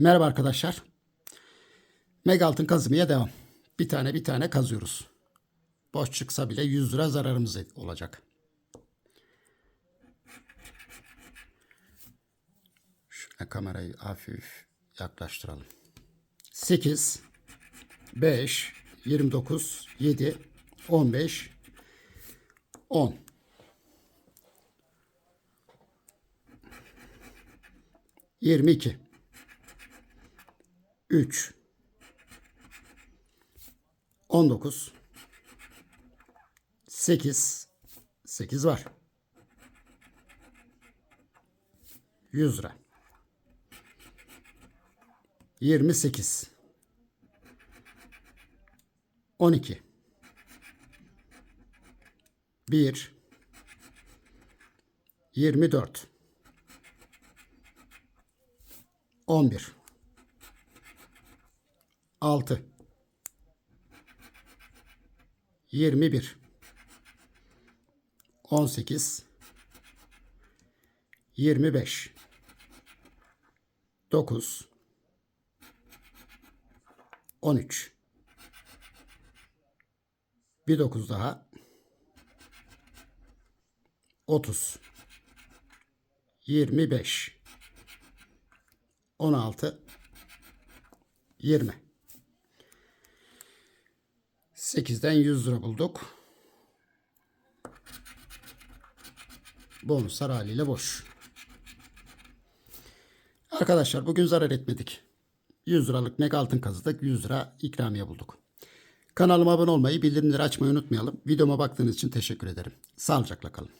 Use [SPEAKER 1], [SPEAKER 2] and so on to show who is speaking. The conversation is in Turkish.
[SPEAKER 1] Merhaba arkadaşlar. Meg altın kazımaya devam. Bir tane bir tane kazıyoruz. Boş çıksa bile 100 lira zararımız olacak. Şöyle kamerayı hafif yaklaştıralım. 8 5 29 7 15 10 22 3 19 8 8 var. 100 lira. 28 12 1 24 11 6 21 18 25 9 13 bir 9 daha. 30 25 16 20 8'den 100 lira bulduk. Bonuslar haliyle boş. Arkadaşlar bugün zarar etmedik. 100 liralık meg altın kazıdık. 100 lira ikramiye bulduk. Kanalıma abone olmayı, bildirimleri açmayı unutmayalım. Videoma baktığınız için teşekkür ederim. Sağlıcakla kalın.